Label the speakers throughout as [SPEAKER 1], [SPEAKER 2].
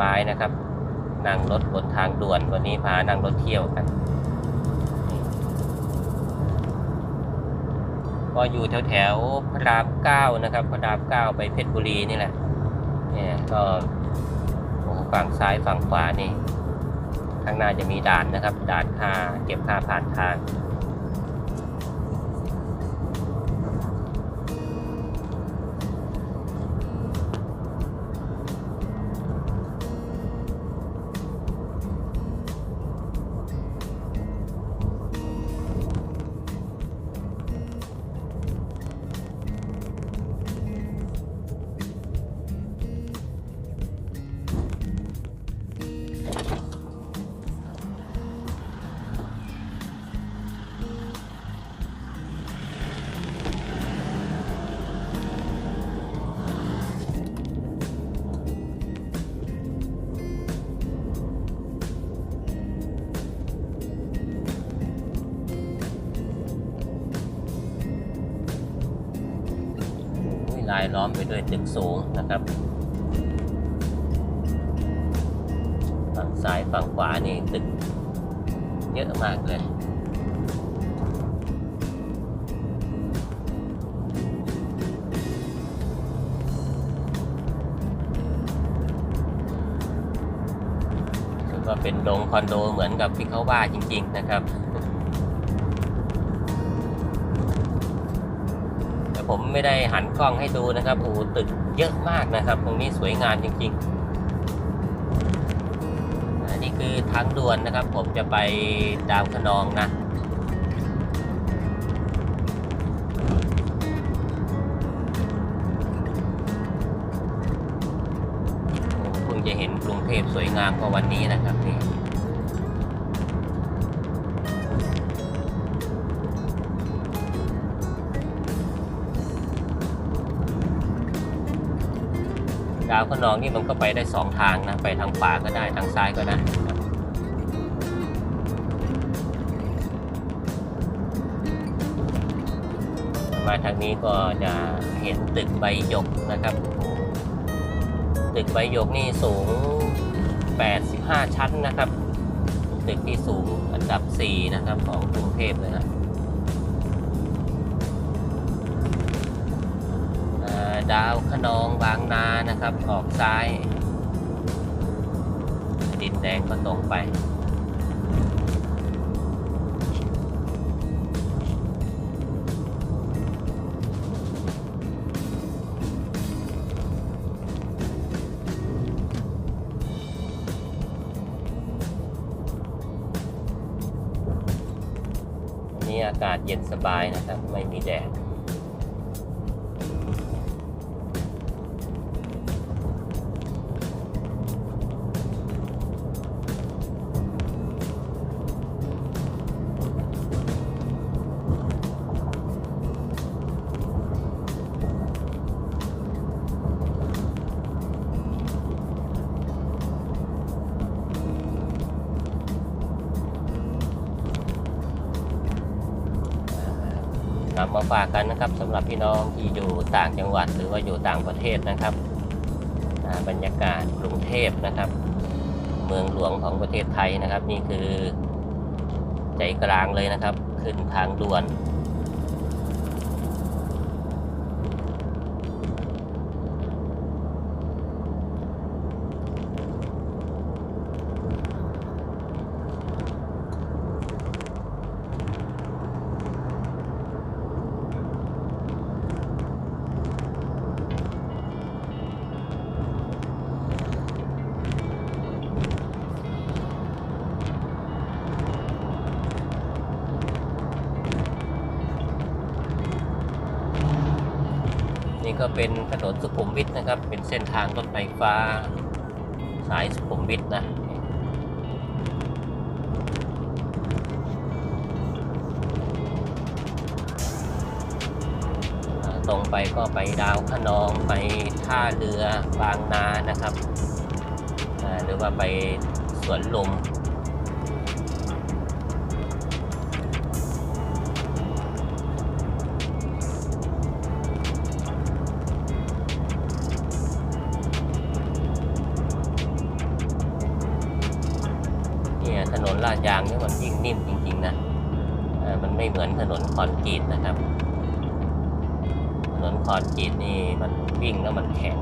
[SPEAKER 1] บายนะครับ นั่งรถบนทางด่วนวันนี้พานั่งรถเที่ยวกันก็อยู่แถวแถวๆพระรามเก้านะครับ พระรามเก้าไปเพชรบุรีนี่แหละเนี่ยก็ฝั่งซ้ายฝั่งขวานี่ ข้างหน้าจะมีด่านนะครับ ด่านค่าเก็บค่าผ่านทาง ลายล้อมไปด้วยตึกสูงนะครับ ฝั่งซ้ายฝั่งขวานี่ตึกเยอะมากเลยถือว่าเป็นโดงคอนโดเหมือนกับที่เขาว่าจริง ๆ นะครับ ผมไม่ได้หันกล้องให้ดูนะครับโอ้ตึกเยอะมากนะครับ ตรงนี้สวยงามจริงๆอันนี้คือทางด่วนนะครับ ผมจะไปดาวคะนองนะเพิ่งจะเห็นกรุงเทพสวยงามกว่าวันนี้นะาวคะนองนี่มันก็ไปได้สองทางนะ ไปทางขวาก็ได้ทางซ้ายก็ได้มาทางนี้ก็จะเห็นตึกใบหยกนะครับ ตึกใบหยกนี่สูง 85 ชั้นนะครับ ตึกที่สูงอันดับ 4 นะครับของกรุงเทพเลยนะ ดาวคะนองบางนานะครับ ออกซ้ายดินแดงก็ตรงไปวันนี้อากาศเย็นสบายนะครับ ไม่มีแดด ฝากกันนะครับสำหรับพี่น้องที่อยู่ต่างจังหวัด หรือว่าอยู่ต่างประเทศนะครับบรรยากาศกรุงเทพนะครับ เมืองหลวงของประเทศไทยนะครับ นี่คือใจกลางเลยนะครับ ขึ้นทางด่วน ก็เป็นถนนสุขุมวิทนะครับ เป็นเส้นทางรถไฟฟ้า สายสุขุมวิทนะตรงไปก็ไปดาวคะนองไปท่าเรือบางนานะครับ หรือว่าไปสวนลุม ยางนี่มันวิ่งนิ่มจริง ๆ นะมันไม่เหมือนถนนคอนกรีตนะครับ ถนนคอนกรีตนี่มันวิ่งแล้วมันแข็ง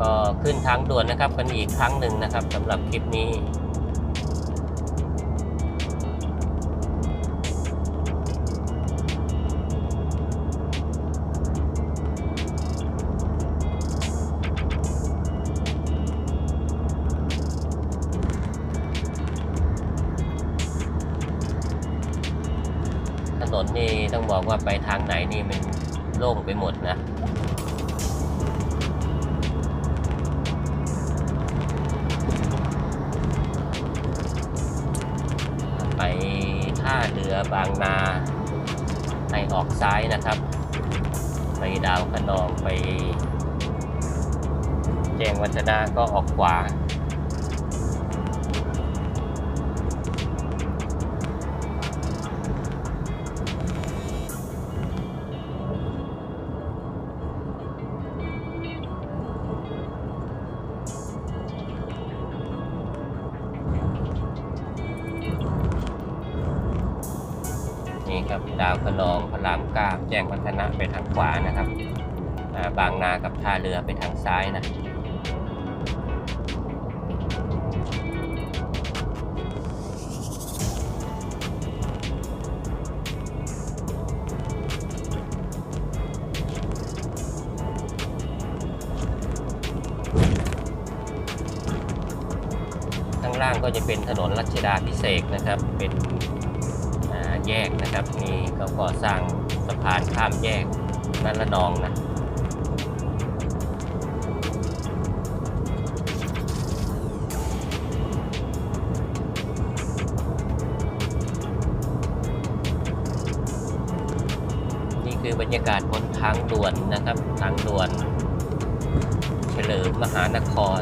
[SPEAKER 1] ก็ขึ้นทางด่วนนะครับกันอีกครั้งหนึ่งนะครับสำหรับคลิปนี้ ถนี่ต้องบอกว่าไปทางไหนนี่มันโล่งไปหมดนะไปท่าเรือบางนาให้ออกซ้ายนะครับ ไปดาวคะนองไป แจ้งวัฒนาก็ออกขวา นี่ครับดาวคะนองพระรามเก้าแจ้งวัฒนะไปทางขวานะครับาบางนากับท่าเรือไปทางซ้ายนะข้างล่างก็จะเป็นถนนรัชดาพิเศษกนะครับ เป็น แยกนะครับมีเขาก่อสร้างสะพานข้ามแยกนั่นละนองนะนี่คือบรรยากาศบนทางด่วนนะครับ ทางด่วน เฉลิมมหานคร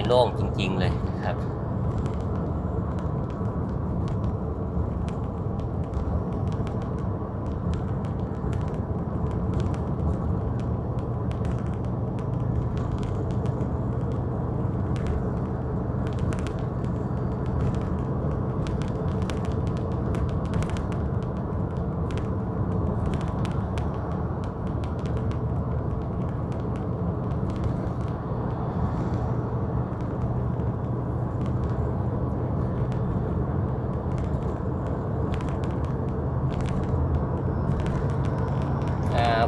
[SPEAKER 1] นี่โล่งจริง ๆ เลยครับ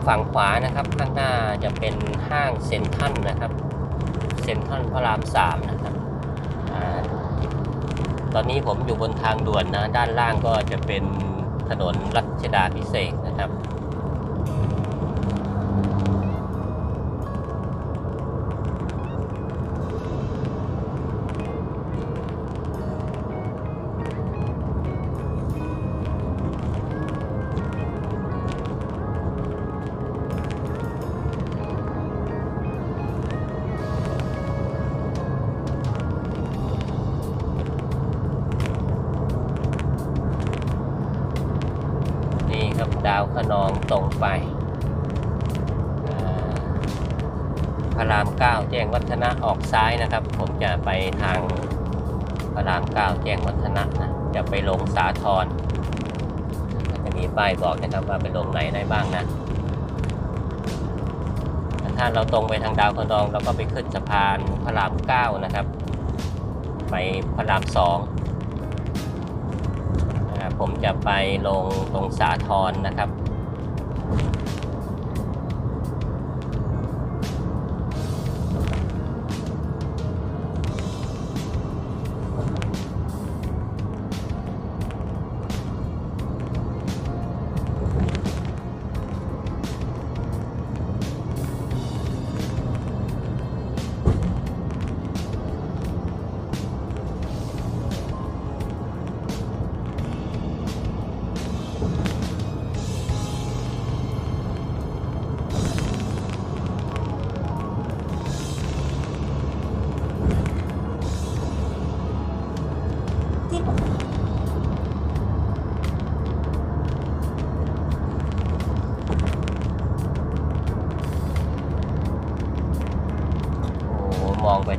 [SPEAKER 1] ฝั่งขวานะครับ ข้างหน้าจะเป็นห้างเซ็นทรัลนะครับ เซ็นทรัลพระรามสามนะครับอตอนนี้ผมอยู่บนทางด่วนนะ ด้านล่างก็จะเป็นถนนรัชดาพิเศษกนะครับ นองตรงไปพระรามเก้าแจ้งวัฒนะออกซ้ายนะครับ ผมจะไปทางพระรามเก้าแจ้งวัฒนะนะจะไปลงสาทรจะมีป้ายบอกนะครับว่าไปลงไหนได้บ้างนะถ้าเราตรงไปทางดาวคะนองเราก็ไปขึ้นสะพานพระรามเก้านะครับ ไปพระรามสองผมจะไปลงตรงสาทรนะครับ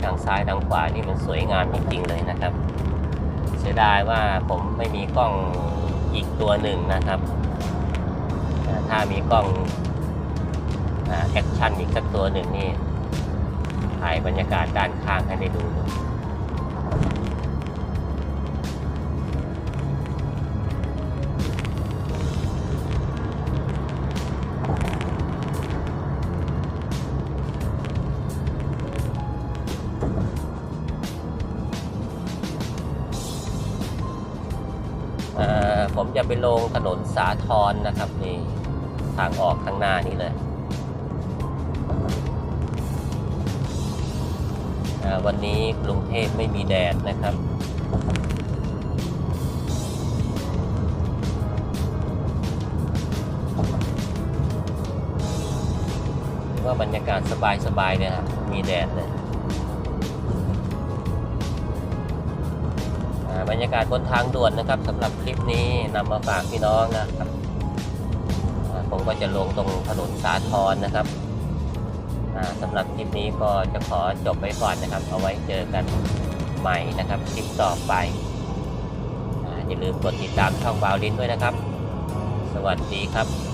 [SPEAKER 1] ทางซ้ายทางขวานี่มันสวยงามจริงๆเลยนะครับ เสียดายว่าผมไม่มีกล้องอีกตัวหนึ่งนะครับ ถ้ามีกล้องแอคชั่นอีกสักตัวหนึ่งนี่ถ่ายบรรยากาศด้านข้างให้ได้ดู จะไปลงถนนสาทรนะครับนี่ทางออกข้างหน้านี้เลย วันนี้กรุงเทพไม่มีแดดนะครับว่าบรรยากาศสบายๆเลยครับมีแดดเลย บรรยากาศบนทางด่วนนะครับสำหรับคลิปนี้นำมาฝากพี่น้องนะครับผมก็จะลงตรงถนนสาทรนะครับสำหรับคลิปนี้ก็จะขอจบไว้ก่อนนะครับ เอาไว้เจอกันใหม่นะครับคลิปต่อไปอาอย่าลืมกดติดตามช่องบาวลินด้วยนะครับ สวัสดีครับ